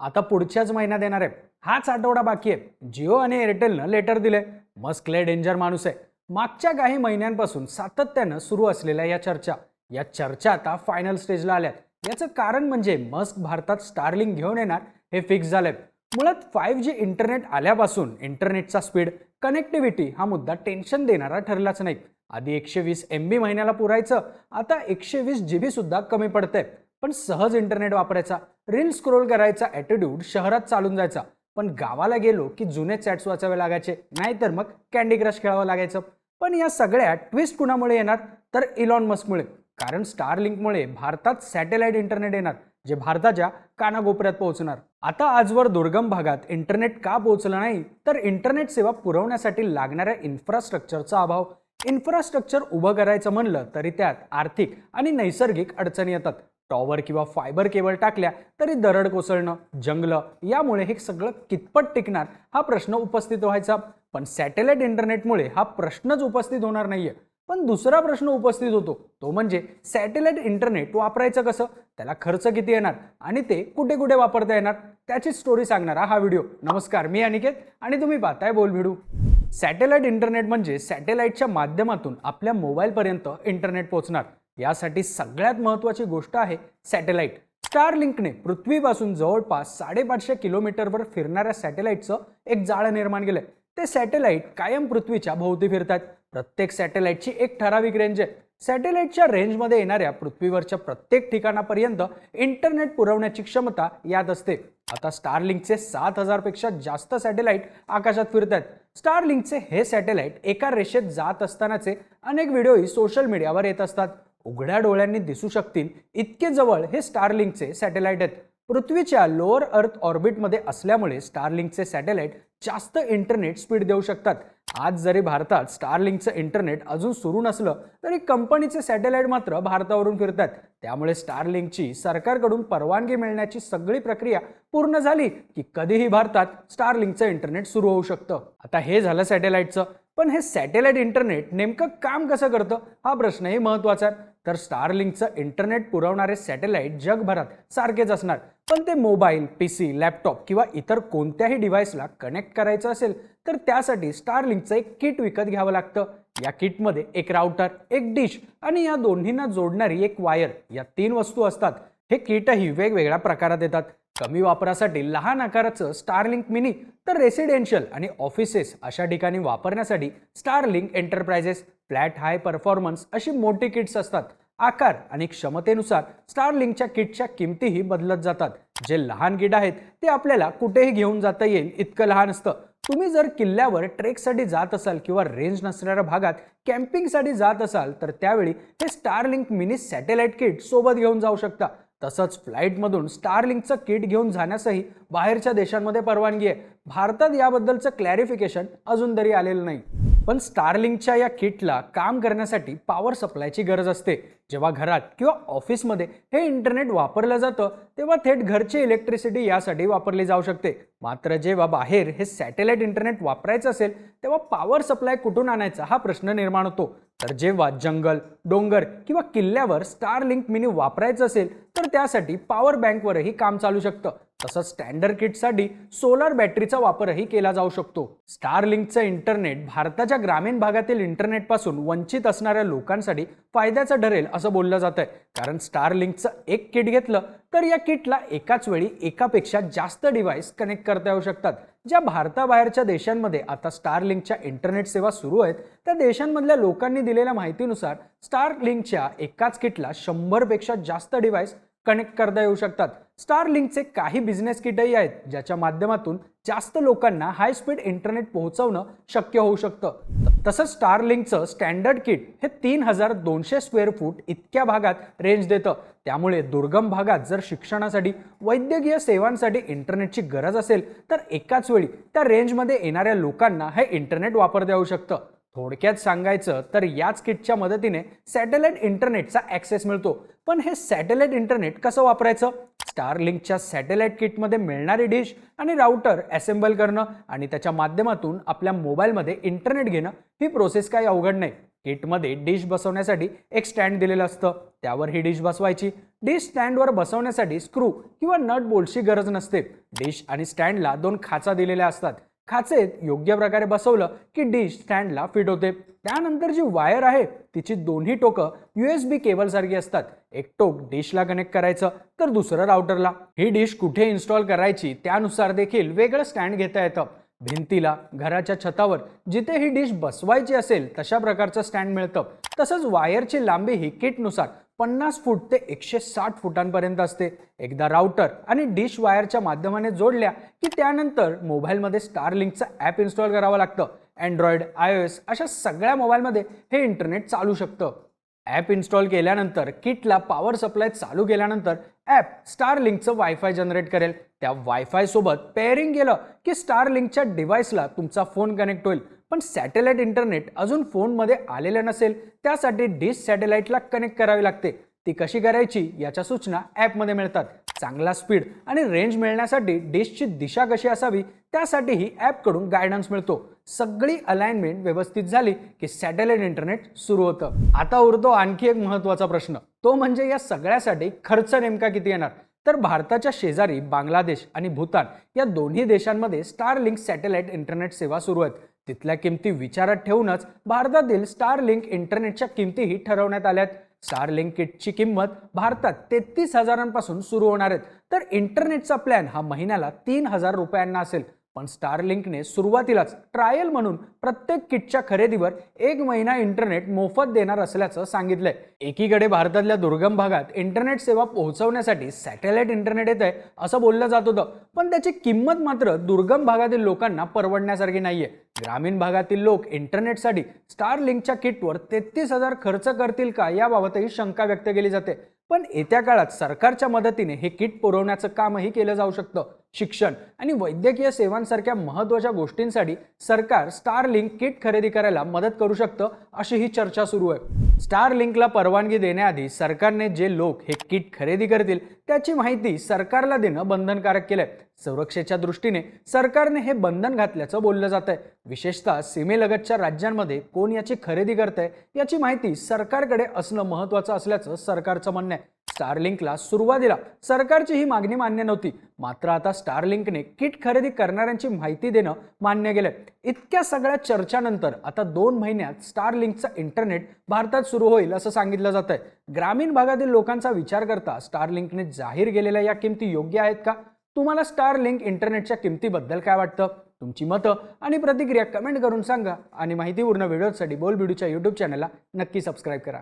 आता पुढच्याच महिन्यात येणार आहे हाच आठवडा बाकी आहे. जिओ आणि एअरटेलनं लेटर दिले मस्क लय डेंजर माणूस आहे. मागच्या काही महिन्यांपासून सातत्यानं सुरू असलेल्या या चर्चा या चर्चा आता फायनल स्टेजला आल्यात. याचं कारण म्हणजे मस्क भारतात स्टारलिंग घेऊन येणार हे फिक्स झालंय. मुळात फाईव्ह जी इंटरनेट आल्यापासून इंटरनेटचा स्पीड कनेक्टिव्हिटी हा मुद्दा टेन्शन देणारा ठरलाच नाही. आधी एकशे वीस एम बी महिन्याला पुरायचं आता एकशे वीस जी बी सुद्धा कमी पडतंय. पण सहज इंटरनेट वापरायचा रील स्क्रोल करायचा ॲटिट्यूड शहरात चालून जायचा. पण गावाला गेलो की जुने चॅट्स वाचावे लागायचे नाहीतर मग कॅन्डी क्रश खेळावं लागायचं. पण या सगळ्या ट्विस्ट कुणामुळे येणार? तर इलॉन मस्कमुळे कारण स्टार लिंकमुळे भारतात सॅटेलाइट इंटरनेट येणार जे भारताच्या कानाकोपऱ्यात पोहोचणार. आता आजवर दुर्गम भागात इंटरनेट का पोहोचलं नाही तर इंटरनेट सेवा पुरवण्यासाठी लागणाऱ्या इन्फ्रास्ट्रक्चरचा अभाव. इन्फ्रास्ट्रक्चर उभं करायचं म्हणलं तरी त्यात आर्थिक आणि नैसर्गिक अडचणी येतात. टॉवर किंवा फायबर केबल टाकल्या तरी दरड कोसळणं जंगलं यामुळे हे सगळं कितपत टिकणार हा प्रश्न उपस्थित व्हायचा. पण सॅटेलाइट इंटरनेटमुळे हा प्रश्नच उपस्थित होणार नाहीये. पण दुसरा प्रश्न उपस्थित होतो तो म्हणजे सॅटेलाइट इंटरनेट वापरायचं कसं? त्याला खर्च किती येणार आणि ते कुठे कुठे वापरता येणार? त्याची स्टोरी सांगणारा हा व्हिडिओ नमस्कार मी अनिकेत आणि तुम्ही पाहताय बोल व्हिडिओ सॅटेलाइट इंटरनेट म्हणजे सॅटेलाइटच्या माध्यमातून आपल्या मोबाईलपर्यंत इंटरनेट पोहोचणार. यासाठी सगळ्यात महत्त्वाची गोष्ट आहे सॅटेलाइट. स्टार लिंकने पृथ्वीपासून जवळपास साडेपाचशे किलोमीटरवर फिरणाऱ्या सॅटेलाइटचं एक जाळं निर्माण केलंय. ते सॅटेलाइट कायम पृथ्वीच्या भोवती फिरतात. प्रत्येक सॅटेलाइटची एक ठराविक रेंज आहे. सॅटेलाइटच्या रेंजमध्ये येणाऱ्या पृथ्वीवरच्या प्रत्येक ठिकाणापर्यंत इंटरनेट पुरवण्याची क्षमता यात असते. आता स्टारलिंकचे सात हजारपेक्षा जास्त सॅटेलाइट आकाशात फिरत आहेत स्टारलिंकचे हे सॅटेलाइट एका रेषेत जात असतानाचे अनेक व्हिडिओही सोशल मीडियावर येत असतात. उघड्या डोळ्यांनी दिसू शकतील इतके जवळ हे स्टारलिंकचे सॅटेलाइट आहेत. पृथ्वीच्या लोअर अर्थ ऑर्बिटमध्ये असल्यामुळे स्टारलिंकचे सॅटेलाइट जास्त इंटरनेट स्पीड देऊ शकतात. आज जरी भारतात स्टारलिंकचं इंटरनेट अजून सुरू नसलं तरी कंपनीचे सॅटेलाइट मात्र भारतावरून फिरतात. त्यामुळे स्टारलिंकची सरकारकडून परवानगी मिळण्याची सगळी प्रक्रिया पूर्ण झाली की कधीही भारतात स्टारलिंकचं इंटरनेट सुरू होऊ शकतं. आता हे झालं सॅटेलाइटचं. पण हे सॅटेलाइट इंटरनेट नेमकं काम कसं करतं हा प्रश्नही महत्त्वाचा आहे. तर स्टारलिंकचं इंटरनेट पुरवणारे सॅटेलाइट जगभरात सारखेच असणार. पण ते मोबाईल पी सी लॅपटॉप किंवा इतर कोणत्याही डिव्हाइसला कनेक्ट करायचं असेल तर त्यासाठी स्टारलिंकचं एक किट विकत घ्यावं लागतं. या किटमध्ये एक राउटर एक डिश आणि या दोन्हींना जोडणारी एक वायर या तीन वस्तू असतात. हे किटही वेगवेगळ्या प्रकारात येतात. कमी वापरासाठी लहान आकाराचं स्टारलिंक मिनी तर रेसिडेन्शियल आणि ऑफिसेस अशा ठिकाणी वापरण्यासाठी Starlink enterprises flat high performance अशी मोठी किट्स असतात. आकार आणि क्षमतेनुसार स्टारलिंकच्या किटच्या किमतीही बदलत जातात. जे लहान किट आहेत ते आपल्याला कुठेही घेऊन जाता येईल इतकं लहान असतं. तुम्ही जर किल्ल्यावर ट्रेकसाठी जात असाल किंवा रेंज नसणाऱ्या भागात कॅम्पिंगसाठी जात असाल तर त्यावेळी हे स्टारलिंक मिनी सॅटेलाइट किट सोबत घेऊन जाऊ शकता. तसंच फ्लाईटमधून स्टारलिंकचं किट घेऊन जाण्यासही बाहेरच्या देशांमध्ये परवानगी आहे. भारतात याबद्दलचं क्लॅरिफिकेशन अजून तरी आलेलं नाही. पण स्टारलिंकच्या या किटला काम करण्यासाठी पॉवर सप्लायची गरज असते. जेव्हा घरात किंवा ऑफिसमध्ये हे इंटरनेट वापरलं जातं तेव्हा थेट घरची इलेक्ट्रिसिटी यासाठी वापरली जाऊ शकते. मात्र जेव्हा बाहेर हे सॅटेलाइट इंटरनेट वापरायचं असेल तेव्हा पॉवर सप्लाय कुठून आणायचा हा प्रश्न निर्माण होतो. तर जेव्हा जंगल डोंगर किंवा किल्ल्यावर स्टारलिंक मिनी वापरायचं असेल तर त्यासाठी पॉवर बँकवरही काम चालू शकतं. तसंच स्टँडर्ड किटसाठी सोलार बॅटरीचा वापरही केला जाऊ शकतो. स्टारलिंकचं इंटरनेट भारताच्या ग्रामीण भागातील इंटरनेटपासून वंचित असणाऱ्या लोकांसाठी फायद्याचं ठरेल असं बोललं जात आहे कारण स्टारलिंकचं एक किट घेतलं तर या किटला एकाच वेळी एकापेक्षा जास्त डिव्हाइस कनेक्ट करता येऊ शकतात. ज्या भारताबाहेरच्या देशांमध्ये आता स्टारलिंकच्या इंटरनेट सेवा सुरू आहेत त्या देशांमधल्या लोकांनी दिलेल्या माहितीनुसार स्टारलिंकच्या एकाच किटला शंभरपेक्षा जास्त डिव्हाइस कनेक्ट करता येऊ शकतात. स्टारलिंकचे काही बिझनेस किटही आहेत ज्याच्या माध्यमातून जास्त लोकांना हाय स्पीड इंटरनेट पोहोचवणं शक्य होऊ शकतं. तसंच स्टारलिंकचं स्टँडर्ड किट हे तीन हजार दोनशे स्क्वेअर फूट इतक्या भागात रेंज देतं. त्यामुळे दुर्गम भागात जर शिक्षणासाठी वैद्यकीय सेवांसाठी इंटरनेटची गरज असेल तर एकाच वेळी त्या रेंजमध्ये येणाऱ्या लोकांना हे इंटरनेट वापरता येऊ शकतं. थोडक्यात सांगायचं तर याच किटच्या मदतीने सॅटेलाइट इंटरनेटचा ॲक्सेस मिळतो. पण हे सॅटेलाइट इंटरनेट कसं वापरायचं? स्टारलिंकच्या सॅटेलाइट किटमध्ये मिळणारी डिश आणि राउटर असेंबल करणं आणि त्याच्या माध्यमातून आपल्या मोबाईलमध्ये इंटरनेट घेणं ही प्रोसेस काही अवघड नाही. किटमध्ये डिश बसवण्यासाठी एक स्टँड दिलेलं असतं. त्यावर ही डिश बसवायची. डिश स्टँडवर बसवण्यासाठी स्क्रू किंवा नट बोल्टची गरज नसते. डिश आणि स्टँडला दोन खाचा दिलेल्या असतात. खाचेत योग्य प्रकारे बसवलं की डिश स्टँडला फिट होते. त्यानंतर जी वायर आहे तिची दोन्ही टोकं यू एस बी केबलसारखी असतात. एक टोक डिशला कनेक्ट करायचं तर दुसरं राउटरला ही डिश कुठे इन्स्टॉल करायची त्यानुसार देखील वेगळं स्टँड घेता येतं. भिंतीला घराच्या छतावर जिथे ही डिश बसवायची असेल तशा प्रकारचं स्टँड मिळतं. तसंच वायरची लांबी ही किटनुसार. पन्नास फूट ते एकशे साठ फुटांपर्यंत असते. एकदा राउटर आणि डिश वायरच्या माध्यमाने जोडल्या की त्यानंतर मोबाईलमध्ये स्टारलिंकचं ॲप इन्स्टॉल करावं लागतं. अँड्रॉइड आय ओ एस अशा सगळ्या मोबाईलमध्ये हे इंटरनेट चालू शकतं. ॲप इन्स्टॉल केल्यानंतर किटला पॉवर सप्लाय चालू केल्यानंतर ॲप स्टारलिंकचं वायफाय जनरेट करेल. त्या वायफाय सोबत पेअरिंग केलं की स्टारलिंकच्या डिव्हाइसला तुमचा फोन कनेक्ट होईल. पण सॅटेलाइट इंटरनेट अजून फोनमध्ये आलेलं नसेल त्यासाठी डिश सॅटेलाइटला कनेक्ट करावी लागते. ती कशी करायची याच्या सूचना ॲपमध्ये मिळतात. चांगला स्पीड आणि रेंज मिळण्यासाठी डिशची दिशा कशी असावी त्यासाठीही ॲपकडून गायडन्स मिळतो. सगळी अलाइनमेंट व्यवस्थित झाली की सॅटेलाइट इंटरनेट सुरू होतं. आता उरतो आणखी एक महत्त्वाचा प्रश्न. तो म्हणजे या सगळ्यासाठी खर्च नेमका किती येणार? तर भारताच्या शेजारी बांगलादेश आणि भूतान या दोन्ही देशांमध्ये स्टारलिंक सॅटेलाइट इंटरनेट सेवा सुरू आहेत. तिथल्या किमती विचारात ठेवूनच भारतातील स्टार लिंक इंटरनेटच्या किमतीही ठरवण्यात आल्यात. स्टारलिंक किटची किंमत भारतात तेहतीस हजारांपासून सुरू होणार आहेत तर इंटरनेटचा प्लॅन हा महिन्याला तीन हजार रुपयांना असेल. पण स्टार लिंकने सुरुवातीलाच ट्रायल म्हणून प्रत्येक किटच्या खरेदीवर एक महिना इंटरनेट मोफत देणार असल्याचं सांगितलंय. एकीकडे भारतातल्या दुर्गम भागात इंटरनेट सेवा पोहोचवण्यासाठी सॅटेलाइट इंटरनेट येत आहे असं बोललं जात होतं. पण त्याची किंमत मात्र दुर्गम भागातील लोकांना परवडण्यासारखी नाहीये. ग्रामीण भागातील लोक इंटरनेटसाठी स्टार लिंकच्या किटवर तेहतीस हजार खर्च करतील का याबाबतही शंका व्यक्त केली जाते. पण येत्या काळात सरकारच्या मदतीने हे किट पुरवण्याचं कामही केलं जाऊ शकतं. शिक्षण आणि वैद्यकीय सेवांसारख्या महत्त्वाच्या गोष्टींसाठी सरकार स्टार लिंक किट खरेदी करायला मदत करू शकतं अशी ही चर्चा सुरू आहे. स्टार लिंकला परवानगी देण्याआधी सरकारने जे लोक हे किट खरेदी करतील त्याची माहिती सरकारला देणं बंधनकारक केलंय. सुरक्षेच्या दृष्टीने सरकारने हे बंधन घातल्याचं बोललं जात आहे विशेषतः सीमेलगतच्या राज्यांमध्ये कोण याची खरेदी करतंय याची माहिती सरकारकडे असणं महत्त्वाचं असल्याचं सरकारचं म्हणणं आहे. स्टारलिंकला सुरुवातीला सरकारची ही मागणी मान्य नव्हती. मात्र आता स्टारलिंकने किट खरेदी करणाऱ्यांची माहिती देणं मान्य केलंय. इतक्या सगळ्या चर्चानंतर आता दोन महिन्यात स्टारलिंकचं इंटरनेट भारतात सुरू होईल असं सांगितलं जात आहे ग्रामीण भागातील लोकांचा विचार करता स्टारलिंकने जाहीर केलेल्या या किमती योग्य आहेत का? तुम्हाला स्टार लिंक इंटरनेटच्या किमतीबद्दल काय वाटतं? तुमची मतं आणि प्रतिक्रिया कमेंट करून सांगा आणि माहितीपूर्ण व्हिडिओसाठी बोल व्हिडिओच्या यूट्यूब चॅनलला नक्की सबस्क्राईब करा.